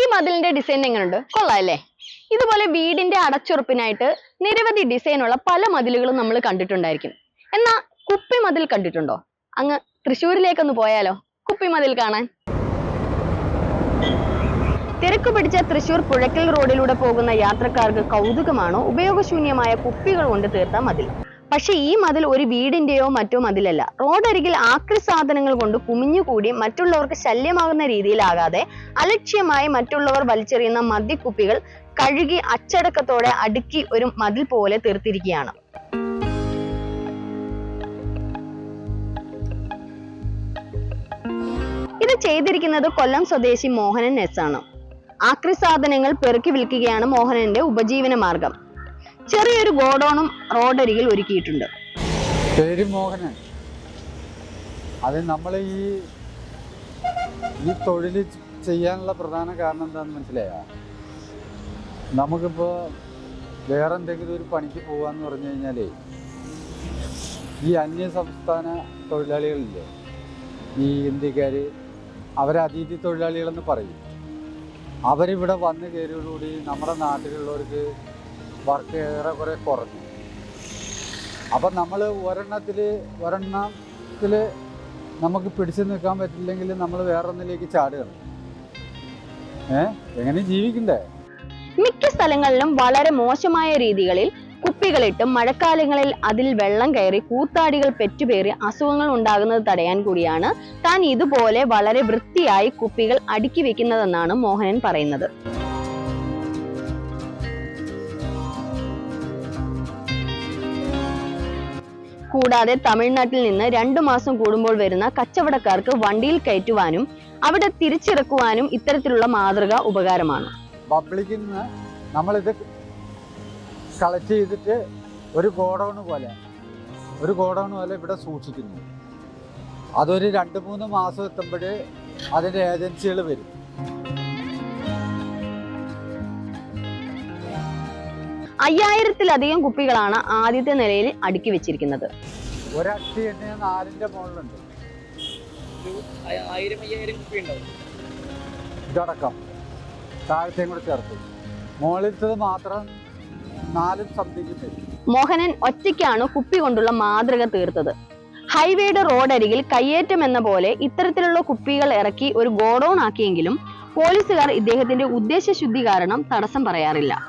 ഈ മതിലിന്റെ ഡിസൈൻ എങ്ങനെയുണ്ട് കൊള്ളാല്ലേ ഇതുപോലെ വീടിന്റെ അടച്ചുറപ്പിനായിട്ട് നിരവധി ഡിസൈനുള്ള പല മതിലുകളും നമ്മൾ കണ്ടിട്ടുണ്ടായിരിക്കും. എന്നാ കുപ്പി മതിൽ കണ്ടിട്ടുണ്ടോ? അങ്ങ് തൃശ്ശൂരിലേക്കൊന്ന് പോയാലോ? കുപ്പി മതിൽ കാണാൻ. തിരക്ക് പിടിച്ച തൃശൂർ പുഴക്കൽ റോഡിലൂടെ പോകുന്ന യാത്രക്കാർക്ക് കൗതുകമാണോ? ഉപയോഗശൂന്യമായ കുപ്പികൾ കൊണ്ട് തീർത്ത മതിൽ. പക്ഷെ ഈ മതിൽ ഒരു വീടിന്റെയോ മറ്റോ മതിലല്ല. റോഡരികിൽ ആക്രി സാധനങ്ങൾ കൊണ്ട് കുമിഞ്ഞുകൂടി മറ്റുള്ളവർക്ക് ശല്യമാകുന്ന രീതിയിലാകാതെ അലക്ഷ്യമായി മറ്റുള്ളവർ വലിച്ചെറിയുന്ന മദ്യക്കുപ്പികൾ കഴുകി അച്ചടക്കത്തോടെ അടുക്കി ഒരു മതിൽ പോലെ തീർത്തിരിക്കുകയാണ്. ഇത് ചെയ്തിരിക്കുന്നത് കൊല്ലം സ്വദേശി മോഹനൻ എസ് ആണ്. ആക്രി സാധനങ്ങൾ പെറുക്കി വിൽക്കുകയാണ് മോഹനന്റെ ഉപജീവന മാർഗം ചെറിയൊരു ഗോഡൌണും റോഡരികിൽ ഒരുക്കിയിട്ടുണ്ട്. പേര് മോഹനൻ അത് നമ്മൾ ഈ ഈ തൊഴിൽ ചെയ്യാനുള്ള പ്രധാന കാരണം എന്താണെന്ന് മനസ്സിലായോ? നമുക്കിപ്പോൾ വേറെ എന്തെങ്കിലും ഒരു പണിക്ക് പോകാമെന്ന് പറഞ്ഞു കഴിഞ്ഞാലേ ഈ അന്യ സംസ്ഥാന തൊഴിലാളികളില്ലേ ഈ ഇന്ത്യക്കാർ അവരെ അതിഥി തൊഴിലാളികളെന്ന് പറയും. അവരിവിടെ വന്ന് കയറിയോടുകൂടി നമ്മുടെ നാട്ടിലുള്ളവർക്ക് വർക്ക് ഏറെ കുറെ കുറഞ്ഞു. അപ്പം നമ്മൾ ഒരെണ്ണത്തിൽ ഒരെണ്ണത്തിൽ നമുക്ക് പിടിച്ചു നിൽക്കാൻ പറ്റില്ലെങ്കിൽ നമ്മൾ വേറൊന്നിലേക്ക് ചാടുകയാണ് ഏ? എങ്ങനെ ജീവിക്കണ്ടേ? മിക്ക സ്ഥലങ്ങളിലും വളരെ മോശമായ രീതികളിൽ കുപ്പികളിട്ട് മഴക്കാലങ്ങളിൽ അതിൽ വെള്ളം കയറി കൂത്താടികൾ പെറ്റുപേറി അസുഖങ്ങൾ ഉണ്ടാകുന്നത് തടയാൻ കൂടിയാണ് താൻ ഇതുപോലെ വളരെ വൃത്തിയായി കുപ്പികൾ അടുക്കി വെക്കുന്നതെന്നാണ് മോഹനൻ പറയുന്നത്. കൂടാതെ തമിഴ്നാട്ടിൽ നിന്ന് രണ്ടു മാസം കൂടുമ്പോൾ വരുന്ന കച്ചവടക്കാർക്ക് വണ്ടിയിൽ കയറ്റുവാനും അവിടെ തിരിച്ചിറക്കുവാനും ഇത്തരത്തിലുള്ള മാതൃക ഉപകാരമാണ്. പബ്ലിക്കിൽ നിന്ന് നമ്മളിത് കളക്ട് ചെയ്തിട്ട് ഒരു ഗോഡൗൺ പോലെ ഒരു ഗോഡൗൺ പോലെ ഇവിടെ സൂക്ഷിക്കുന്നു. അതൊരു രണ്ട് മൂന്ന് മാസം എത്തുമ്പോൾ അതിന്റെ ഏജൻസികൾ വരും. അയ്യായിരത്തിലധികം കുപ്പികളാണ് ആദ്യത്തെ നിലയിൽ അടുക്കി വെച്ചിരിക്കുന്നത്. ഒരട്ടി എണ്ണ നാലിന്റെ മുകളിലുണ്ട്. ഒരു ആയ- ആയിരം അയ്യായിരം കുപ്പി ഉണ്ടാവും ഇതടക്കം. താഴത്തെയും കൂടെ ചേർത്ത്. മുകളിലത്തത് മാത്രം നാലും സംതിങ് വരും. മോഹനൻ ഒറ്റയ്ക്കാണ് കുപ്പി കൊണ്ടുള്ള മാതൃക തീർത്തത്. ഹൈവേയുടെ റോഡരികിൽ കയ്യേറ്റം എന്ന പോലെ ഇത്തരത്തിലുള്ള കുപ്പികൾ ഇറക്കി ഒരു ഗോഡൌൺ ആക്കിയെങ്കിലും പോലീസുകാർ ഇദ്ദേഹത്തിന്റെ ഉദ്ദേശശുദ്ധി കാരണം തടസ്സം പറയാറില്ല.